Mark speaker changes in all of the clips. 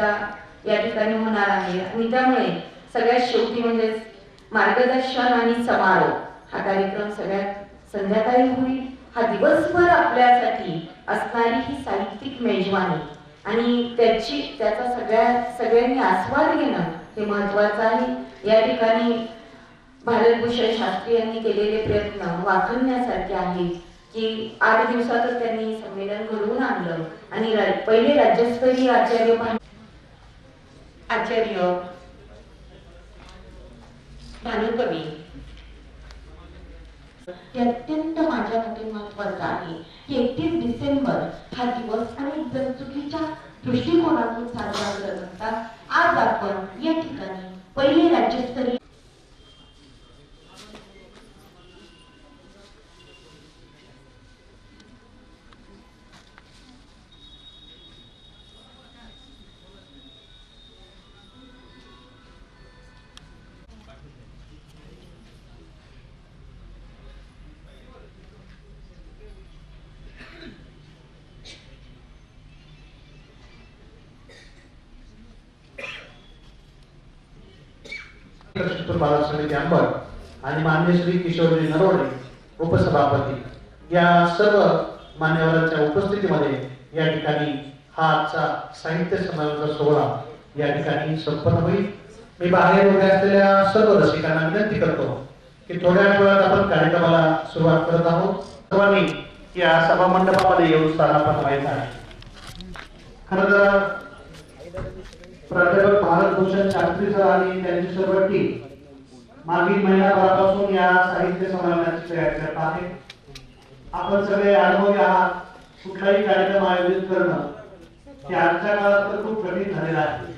Speaker 1: सुद्धा या ठिकाणी होणार आहे. आणि त्यामुळे सगळ्यात शेवटी म्हणजे मार्गदर्शन आणि समारोह हा कार्यक्रम सगळ्यात संध्याकाळी होईल. हा दिवसभर आपल्यासाठी असणारी ही साहित्यिक मेजवानी आणि त्याची त्याचा सगळ्या सगळ्यांनी आस्वाद घेणं हे महत्वाचं आहे. या ठिकाणी भारतभूषण शास्त्री यांनी केलेले प्रयत्न वाखण्यासारखे आहेत की आठ दिवसातच त्यांनी संमेलन घडवून आणलं आणि पहिले राज्यस्तरीय आचार्य आचार्य भानुकवी अत्यंत माझ्या मते महत्वाचं आहे. की एकतीस डिसेंबर हा दिवस अनेक जण चुकीच्या दृष्टिकोनातून साजरा करत असतात. आज आपण या ठिकाणी पहिले राज्यस्तरीय
Speaker 2: कृष्ण बाळा समिती अंबड आणि मान्य श्री किशोरजी नरवणे उपसभापती या सर्व मान्यवरांच्या उपस्थितीमध्ये या ठिकाणी हा आजचा साहित्य संमेलनाचा सोहळा या ठिकाणी संपन्न होईल. मी बाहेर उभे असलेल्या सर्व रसिकांना विनंती करतो की थोड्या वेळात आपण कार्यक्रमाला सुरुवात करत आहोत. सर्वांनी या सभा मंडपामध्ये येऊन स्थानापन्न व्हायचं आहे. खरं तर प्राध्यापक भारतभूषण शास्त्री सर आणि त्यांची सर्व टीम मागील महिनाभरापासून या साहित्य संमेलनाची तयारी करत आहे आपण सगळे अनुभवी आहात. कुठलाही कार्यक्रम आयोजित करणं ते आजच्या काळात तर खूप कठीण झालेलं आहे.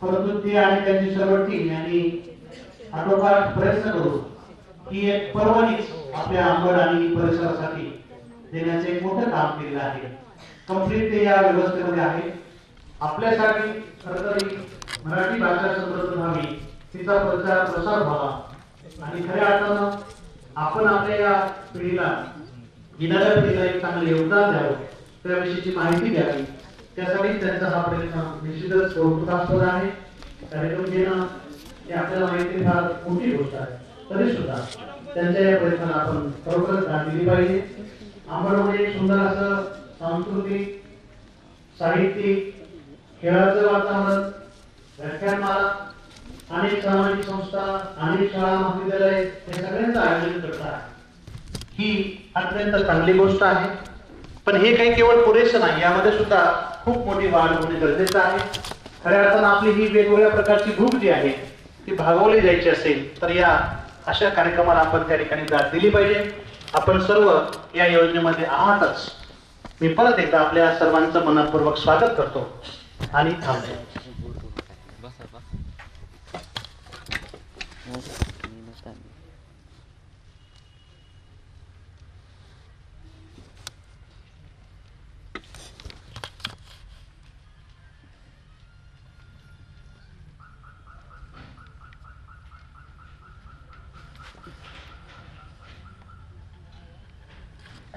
Speaker 2: परंतु ते आणि त्यांची सर्व टीम यांनी आटोकाट प्रयत्न करून ही एक पर्वणीच आपल्या अंबड आणि परिसरासाठी देण्याचे एक मोठं काम केलेलं आहे. कंप्लीट ते या व्यवस्थेमध्ये आहे. आपल्यासाठी खरं तरी मराठी भाषा समृद्ध व्हावी तिचा प्रचार प्रसार व्हावा. आणि खऱ्या अर्थानं आपण आपल्या या पिढीला येणाऱ्या पिढीला एक चांगलं योगदान द्यावं त्याविषयीची माहिती द्यावी. त्यासाठी त्यांचा हा प्रयत्न निश्चितच कौतुकास्पद आहे. कार्यक्रम घेणं हे आपल्याला माहिती फार मोठी गोष्ट आहे. तरी सुद्धा त्यांच्या या प्रयत्नाला आपण खरोखरच दाद दिली पाहिजे. आंबडमध्ये एक सुंदर असं सांस्कृतिक साहित्यिक खेळाचं वातावरण व्याख्यानमाला अनेक सामाजिक संस्था अनेक शाळा महाविद्यालय हे सगळ्यांचं आयोजन करतात. ही अत्यंत चांगली गोष्ट आहे. पण हे काही केवळ पुरेसं नाही यामध्ये सुद्धा खूप मोठी वाढ होणे गरजेचं आहे. खऱ्या अर्थानं आपली ही वेगवेगळ्या प्रकारची भूक जी आहे ती भागवली जायची असेल तर या अशा कार्यक्रमाला आपण त्या ठिकाणी दाद दिली पाहिजे. आपण सर्व या योजनेमध्ये आहातच. मी परत एकदा आपल्या सर्वांचं मनपूर्वक स्वागत करतो. आणि थांबतो.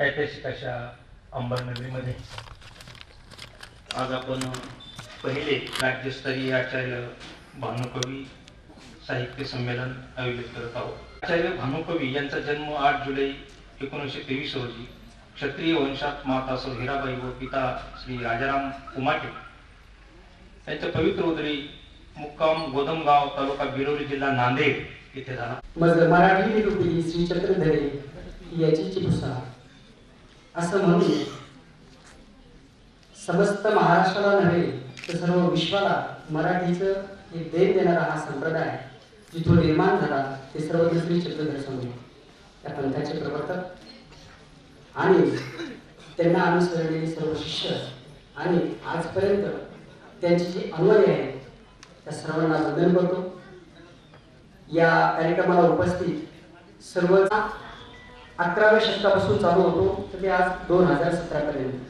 Speaker 3: ऐतिहासिक अशा अंबरनगरीमध्ये? आज आपण पहिले राज्यस्तरीय आचार्य भानुकवी साहित्य संमेलन आयोजित करत आहोत. आचार्य भानुकवी यांचा जन्म आठ जुलै एकोणीसशे तेवीस रोजी क्षत्रिय वंशात माता सौ हिराबाई व पिता श्री राजाराम उमाटे. यांच्या पवित्र उदरी मुक्काम गोदमगाव तालुका बिरोली जिल्हा नांदेड येथे झाला.
Speaker 4: मराठी निरूपी श्री चक्रधरे याची चिकित्सा असं म्हणून समस्त महाराष्ट्राला नव्हे तर सर्व विश्वाला मराठीचं एक देव देणारा हा संप्रदाय जिथून निर्माण झाला ते सर्व दुसरी चक्रधर दर्शवले त्या पंथाचे प्रवर्तक आणि त्यांना अनुसरलेले सर्व शिष्य आणि आजपर्यंत त्यांची जी अन्वय आहे त्या सर्वांना वंदन करतो. या कार्यक्रमाला उपस्थित सर्व अकराव्या शतकापासून चालू होतो तर ते आज दोन हजार सतरा पर्यंत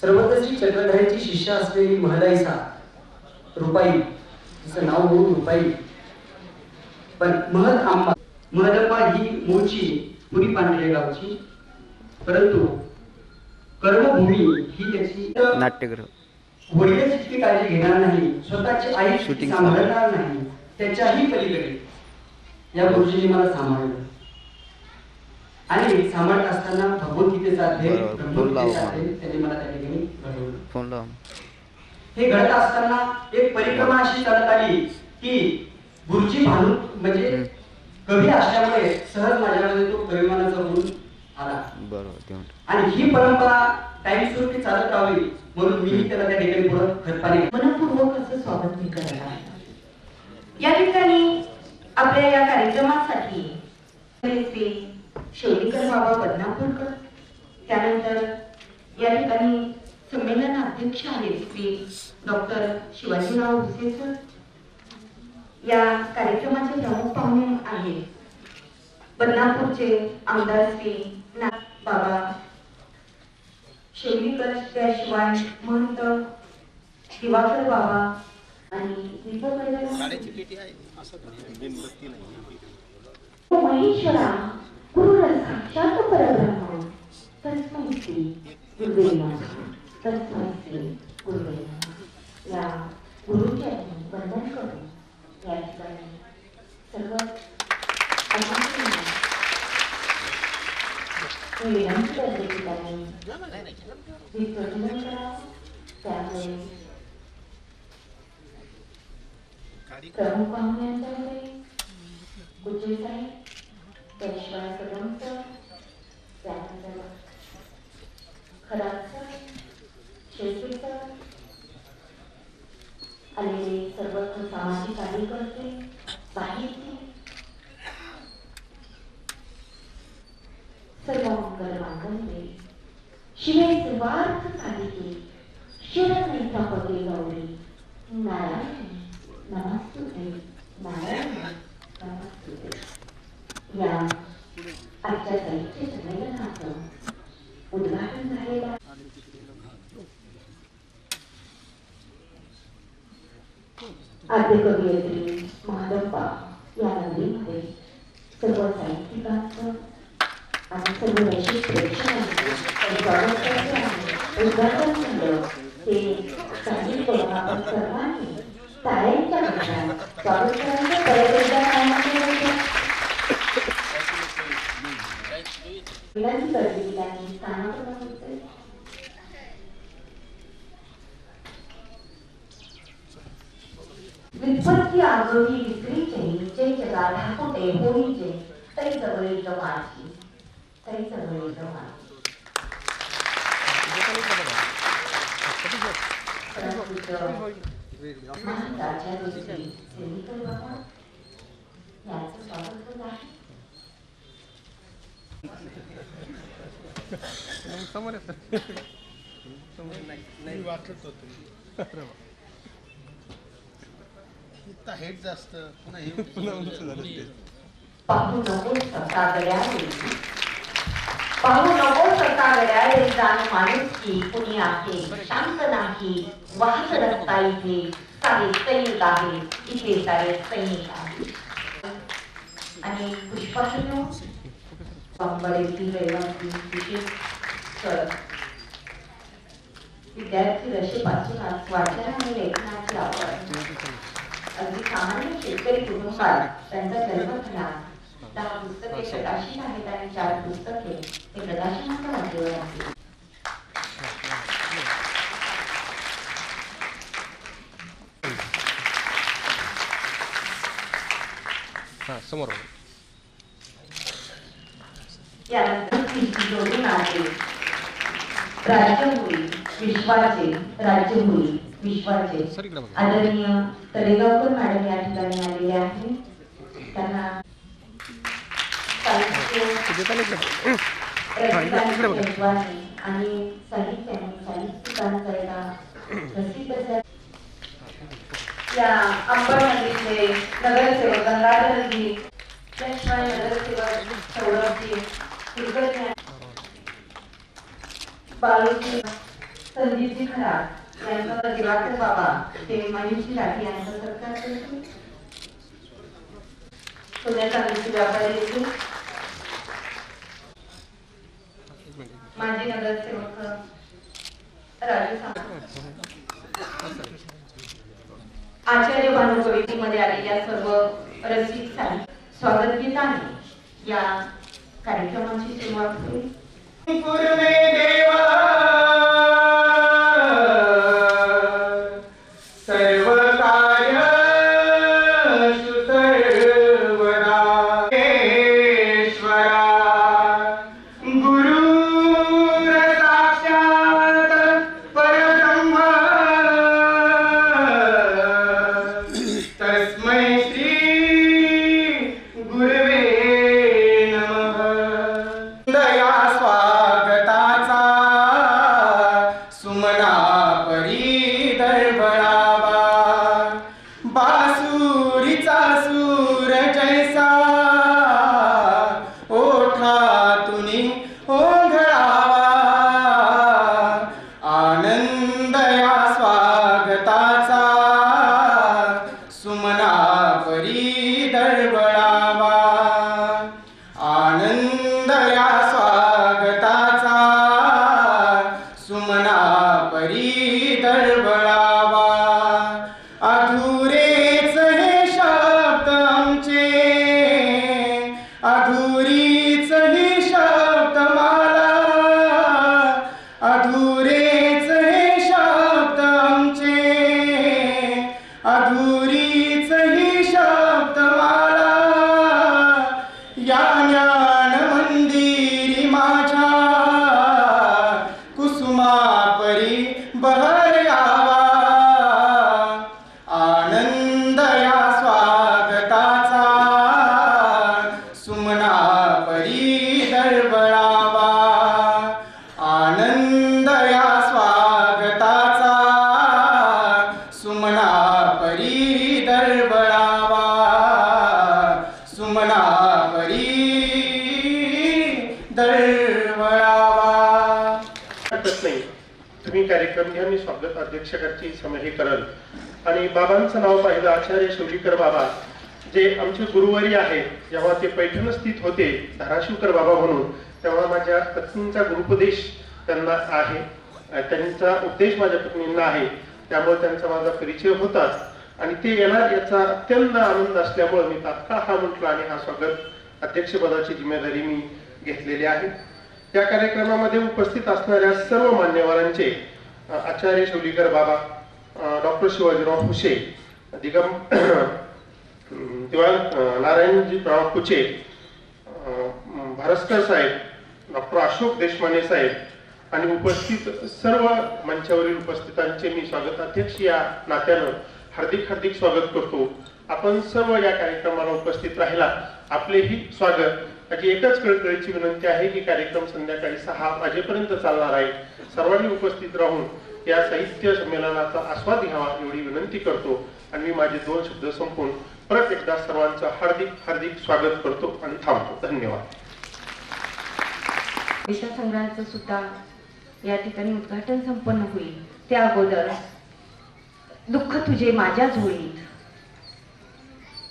Speaker 4: सर्वत्र श्री चक्रधरांची शिष्य असलेली महदाईसा रुपाई तिचं नाव होऊन रुपाई. पण महद आंबा महदप्पा ही मूळची पुरी पांढरे गावची. परंतु कर्मभूमी ही त्याची
Speaker 5: नाट्यगृह.
Speaker 4: वडिलांची काळजी घेणार नाही स्वतःची आई
Speaker 5: Shooting
Speaker 4: सांभाळणार नाही त्याच्याही पलीकडे. या गुरुजींनी मला सांभाळलं आणि सांभाळत असताना भगवद्गीतेचा अध्ययन. ब्रह्मगीतेचा अध्ययन त्यांनी मला त्या ठिकाणी घडवलं.
Speaker 5: फोन लाव.
Speaker 4: हे घडत असताना एक परिक्रमा अशी चालत आली की गुरुजी भानू म्हणजे. कवी असल्यामुळे सहज माझ्यामध्ये तो कविमानाचा गुण आला. आणि ही परंपरा टाइम स्वरूपी चालत राहावी म्हणून मी त्याला त्या ठिकाणी पुढं खतपाणी
Speaker 1: मनपूर्वक असं स्वागत मी करत आहे. या ठिकाणी आपल्या या कार्यक्रमासाठी श्री शेवटीकर बाबा बदनापूरकर त्यानंतर या ठिकाणी संमेलन अध्यक्ष आहेत श्री डॉक्टर शिवाजीराव भुसे सर. या कार्यक्रमाचे प्रमुख पाहुणे आहेत बदनापूरचे आमदार श्री बाबा शेवलीकर त्याशिवाय महंत दिवाकर बाबा आणि दीपक महेश्वरा गुरु साक्षात परब्रह्म. तस्मै श्री गुरुवे तस्मै श्री गुरुवे या गुरुचरणी वंदन करून या ठिकाणी सर्व विनंती करते की त्यामुळे प्रमुख पाहुण्यांच्याकडे गुजर साहेब त्याशिवाय कदम सर त्यानंतर खराब सर शेळके सर आलेले सामाजिक कार्यकर्ते साहित्य सर्व मंगल मांगल्ये शिवे सर्वार्थ साधिके शिवनैता पगे गौरी नारायण आद्य कवयित्री महादप्पा या नगरीमध्ये सर्व साहित्यिकांचं आणि सर्व रसिक प्रेक्षकांचं स्वागत करते आहे. उद्घाटन झालं ते संगीत करून आपण सर्वांनी टाळ्यांच्या गजरात स्वागत करायचं परत एकदा टाळ्यांच्या गजरात. विनंती करते की त्यांनी स्थानापन्न होते विपत्ती आगोही विक्रीचे निचे जगा ढाकुटे होईचे तरी जवळील माझी तरी जवळील माझी महाराजा दृष्टी बाबा यांचं स्वागत होत. आहे
Speaker 2: हेट जास्त पुन्हा हे
Speaker 1: नको सता गड्याळे पाहू नको सता गड्याळे जाण माणूस की कुणी आहे? शांत नाही वाहत रस्ता इथे सारे सैनिक आहे इथे सारे सैनिक आहे. आणि पुष्पासनो बरेची रहिवासी विशेष सर विद्यार्थी रशेपासूनच वाचन आणि लेखनाची आवड. अगदी सामान्य शेतकरी कुटुंबात त्यांचा जन्म झाला दहा पुस्तके प्रकाशित आहेत आणि चार पुस्तके हे प्रकाशनाच्या वाटेवर आहेत
Speaker 6: समोर.
Speaker 1: आदरणीय तळेगावकर मॅडम या ठिकाणी आलेले आहेत. या अंबड नगरीचे नगरसेवक गंगाधरजी त्याशिवाय नगरसेवक सौरभजी बालूजी संदीपजी यांचा दिवाकर बाबा ते मनीषजी राठी यांचा सत्कार व्यापारी
Speaker 7: माजी नगरसेवक राजू आचार्य भानु कवितेमध्ये आलेल्या सर्व रसिक स्वागत स्वागत आहे. या कार्यक्रमाची सुरुवात होईल
Speaker 8: कार्यक्रम घ्या मी स्वागत अध्यक्षकाची समय करल आणि बाबांचं नाव पाहिलं आचार्य शिवलीकर बाबा जे आमचे गुरुवारी आहेत जेव्हा ते पैठण स्थित होते धाराशिवकर बाबा म्हणून तेव्हा माझ्या पत्नींचा गुरुपदेश त्यांना आहे. त्यांचा उपदेश माझ्या पत्नींना आहे. त्यामुळे त्यांचा माझा परिचय होताच. आणि ते येणार याचा अत्यंत आनंद असल्यामुळे मी तात्काळ हा म्हटलं आणि हा स्वागत अध्यक्षपदाची जिम्मेदारी मी घेतलेली आहे. या कार्यक्रमामध्ये उपस्थित असणाऱ्या सर्व मान्यवरांचे आचार्य शिवलीकर बाबा डॉक्टर शिवाजीराव हुशे दिगम दिवाळ नारायणजी कुचे भरस्कर भारस्कर साहेब डॉक्टर अशोक देशमाने साहेब आणि उपस्थित सर्व मंचावरील उपस्थितांचे मी स्वागताध्यक्ष या नात्यानं हार्दिक हार्दिक स्वागत करतो. आपण सर्व या कार्यक्रमाला उपस्थित राहिला आपलेही स्वागत. माझी एकच कळकळीची विनंती आहे की कार्यक्रम संध्याकाळी सहा वाजेपर्यंत चालणार आहे. सर्वांनी उपस्थित राहून या साहित्य संमेलनाचा आस्वाद घ्यावा एवढी विनंती करतो. आणि मी माझे दोन शब्द संपून परत एकदा सर्वांचं हार्दिक हार्दिक स्वागत करतो आणि थांबतो. धन्यवाद.
Speaker 7: संग्रहाचं सुद्धा या ठिकाणी उद्घाटन संपन्न होईल. त्या अगोदर दुःख तुझे माझ्या झोळीत.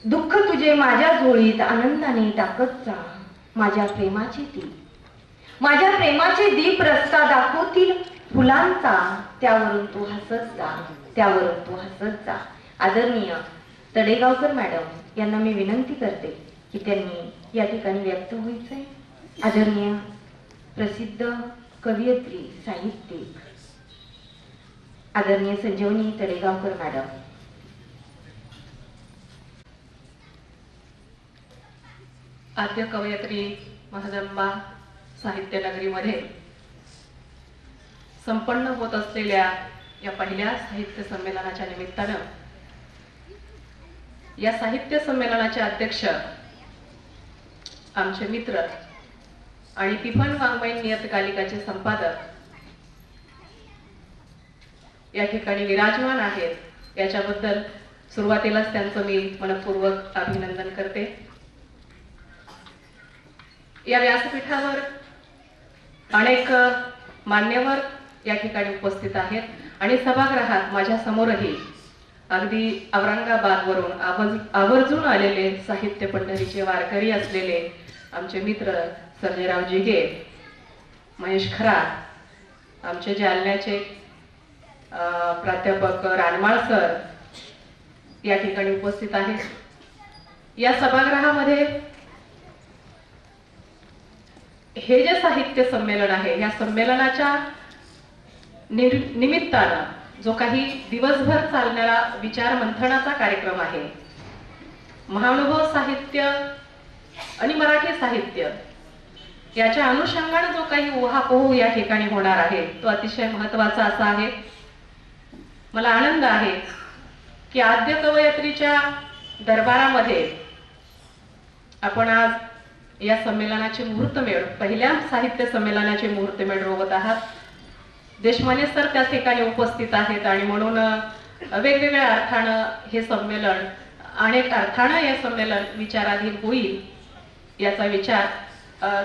Speaker 7: दुःख तुझे माझ्या झोळीत आनंदाने टाकत जा. माझ्या प्रेमाची ती. माझ्या प्रेमाचे दीप रस्ता दाखवतील फुलांचा. त्यावरून तू हसत जा. त्यावरून तू हसत जा. आदरणीय तडेगावकर मॅडम यांना मी विनंती करते की त्यांनी या ठिकाणी व्यक्त व्हायचंय. आदरणीय प्रसिद्ध कवयित्री साहित्यिक. आदरणीय संजीवनी तडेगावकर मॅडम
Speaker 9: आद्य कवयत्री महदंबा साहित्य नगरीमध्ये संपन्न होत असलेल्या या पहिल्या साहित्य संमेलनाच्या निमित्तानं या साहित्य संमेलनाचे अध्यक्ष आमचे मित्र आणि टिफन वाङ्मयीन नियतकालिकाचे संपादक या ठिकाणी विराजमान आहेत. याच्याबद्दल सुरुवातीलाच त्यांचं मी मनपूर्वक अभिनंदन करते. या व्यासपीठावर अनेक मान्यवर या ठिकाणी उपस्थित आहेत. आणि सभागृहात माझ्या समोरही अगदी औरंगाबादवरून आवर्ज आवर्जून आलेले साहित्य पंढरीचे वारकरी असलेले आमचे मित्र संजयराव जिगे महेश खरा आमचे जालन्याचे प्राध्यापक रानमाळ सर या ठिकाणी उपस्थित आहेत. या सभागृहामध्ये हे जे साहित्य संमेलन आहे या संमेलनाच्या निमित्तानं जो काही दिवसभर चालणारा विचार मंथनाचा कार्यक्रम आहे महानुभव साहित्य आणि मराठी साहित्य याच्या अनुषंगाने जो काही उहापोह या ठिकाणी होणार आहे तो अतिशय महत्त्वाचा असा आहे. मला आनंद आहे की आद्य कवयत्रीच्या दरबारामध्ये आपण आज या संमेलनाचे मुहूर्तमेळ पहिल्या साहित्य संमेलनाचे मुहूर्तमेळ रोवत आहात. देशमाने सर त्या ठिकाणी उपस्थित आहेत आणि म्हणून वेगवेगळ्या अर्थानं हे संमेलन अनेक अर्थानं हे संमेलन विचाराधीन होईल याचा विचार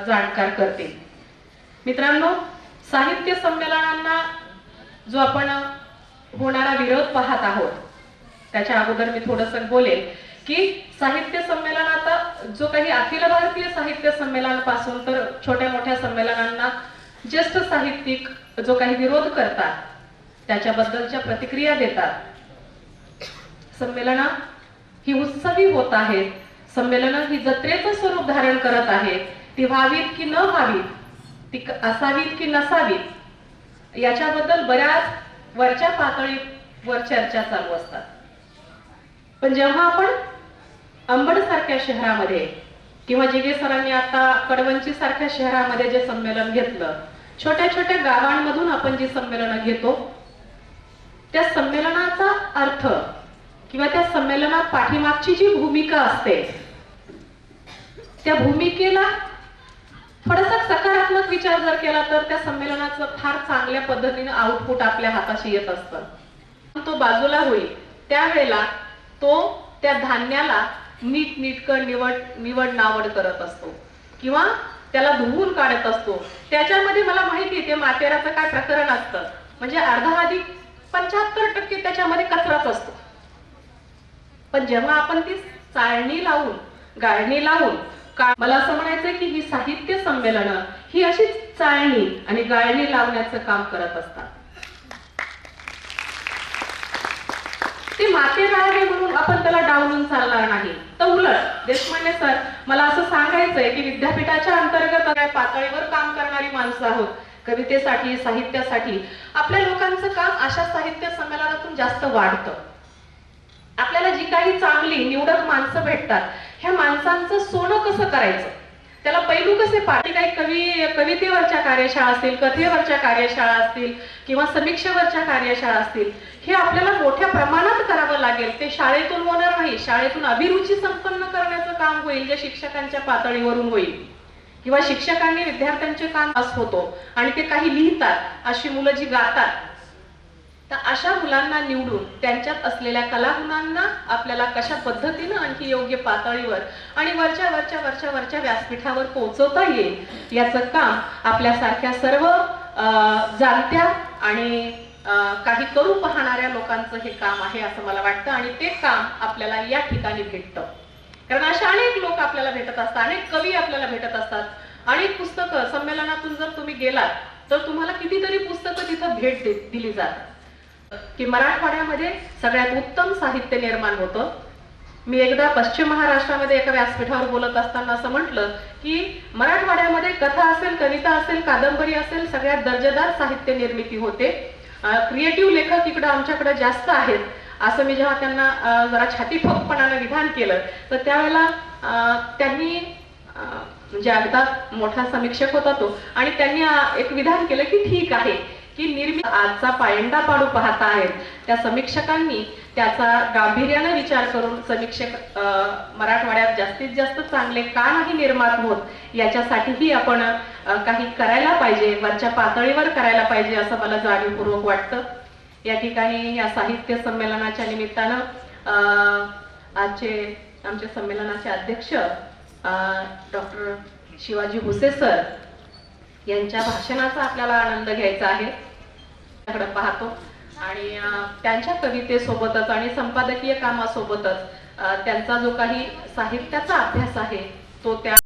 Speaker 9: जाणकार करते मित्रांनो साहित्य संमेलनांना जो आपण होणारा विरोध पाहत आहोत त्याच्या अगोदर मी थोडस बोलेल की साहित्य संमेलन आता जो काही अखिल भारतीय साहित्य संमेलनापासून तर छोट्या मोठ्या संमेलनांना ज्येष्ठ साहित्यिक जो काही विरोध करतात त्याच्याबद्दलच्या प्रतिक्रिया देतात. संमेलनं ही उत्सवी होत आहेत संमेलनं ही जत्रेचं स्वरूप धारण करत आहे. ती व्हावीत की न व्हावीत ती असावीत की नसावीत याच्याबद्दल बऱ्याच वरच्या पातळीवर चर्चा चालू असतात. पण जेव्हा आपण अंबड सारख्या शहरामध्ये किंवा जिगे सरांनी आता कडवंची सारख्या शहरामध्ये जे संमेलन घेतलं छोट्या छोट्या गावांमधून आपण जी संमेलनं घेतो त्या संमेलनाचा अर्थ किंवा त्या संमेलनात पाठीमागची जी भूमिका असते त्या भूमिकेला थोडासा सकारात्मक विचार जर केला तर त्या संमेलनाचं फार चांगल्या पद्धतीने आउटपुट आपल्या हाताशी येत असतं. तो बाजूला होईल. त्यावेळेला तो त्या धान्याला नीट निटकं निवड निवड नावड करत असतो. किंवा त्याला धुवून काढत असतो. त्याच्यामध्ये मला माहिती आहे ते माथेराचं काय प्रकरण असतं. म्हणजे अर्धा अधिक पंच्याहत्तर टक्के त्याच्यामध्ये कचराच असतो. पण जेव्हा आपण ती चाळणी लावून गाळणी लावून का मला असं म्हणायचंय की ही साहित्य संमेलनं ही अशीच चाळणी आणि गाळणी लावण्याचं काम करत असतात. ते मातेराळ आहे म्हणून आपण त्याला डावलून चालणार नाही. तर उलट देशमान्य सर मला असं सांगायचंय की विद्यापीठाच्या अंतर्गत पातळीवर काम करणारी माणसं आहोत कवितेसाठी साहित्यासाठी आपल्या लोकांचं काम अशा साहित्य संमेलनातून जास्त वाढतं. आपल्याला जी काही चांगली निवडक माणसं भेटतात ह्या माणसांचं सोनं कसं करायचं? त्याला पैलू कसे पाठी काही कवी कवितेवरच्या कार्यशाळा असतील कथेवरच्या कार्यशाळा असतील किंवा समीक्षेवरच्या कार्यशाळा असतील हे आपल्याला मोठ्या प्रमाणात करावं लागेल. ते शाळेतून होणार नाही. शाळेतून अभिरुची संपन्न करण्याचं काम होईल जे शिक्षकांच्या पातळीवरून होईल. किंवा शिक्षकांनी विद्यार्थ्यांचे काम होतो आणि ते काही लिहितात अशी मुलं जी गातात तर अशा मुलांना निवडून त्यांच्यात असलेल्या कलागुणांना आपल्याला कशा पद्धतीनं आणखी योग्य पातळीवर आणि वरच्या वरच्या वरच्या वरच्या व्यासपीठावर पोहोचवता येईल याचं काम आपल्यासारख्या सर्व जाणत्या आणि काही करू पाहणाऱ्या लोकांचं हे काम आहे असं मला वाटतं आणि ते काम आपल्याला या ठिकाणी भेटतं. कारण अशा अनेक लोक आपल्याला भेटत असतात अनेक कवी आपल्याला भेटत असतात. अनेक पुस्तकं संमेलनातून जर तुम्ही गेलात तर तुम्हाला कितीतरी पुस्तकं तिथं भेट दिली जातात. की मराठवाड्यामध्ये सगळ्यात उत्तम साहित्य निर्माण होतं. मी एकदा पश्चिम महाराष्ट्रामध्ये एका व्यासपीठावर बोलत असताना असं म्हटलं की मराठवाड्यामध्ये कथा असेल कविता असेल कादंबरी असेल सगळ्यात दर्जेदार साहित्य निर्मिती होते. क्रिएटिव्ह लेखक इकडं आमच्याकडे जास्त आहेत असं मी जेव्हा त्यांना जरा छातीफोकपणानं विधान केलं तर त्यावेळेला त्यांनी म्हणजे अगदा मोठा समीक्षक होता तो आणि त्यांनी एक विधान केलं की ठीक आहे. की निर्मित आजचा पायंडा पाडू पाहता आहेत त्या समीक्षकांनी त्याचा गांभीर्यानं विचार करून समीक्षक मराठवाड्यात जास्तीत जास्त चांगले का नाही निर्माण होत याच्यासाठीही आपण काही करायला पाहिजे वरच्या पातळीवर करायला पाहिजे असं मला जाणीवपूर्वक वाटतं. या ठिकाणी या साहित्य संमेलनाच्या निमित्तानं अं, आजचे आमचे संमेलनाचे अध्यक्ष डॉक्टर शिवाजी भुसे सर यांच्या भाषणाचा आपल्याला आनंद घ्यायचा आहे. त्याकडे पाहतो. आणि त्यांच्या कवितेसोबतच आणि संपादकीय कामासोबतच त्यांचा जो काही साहित्याचा अभ्यास आहे तो त्या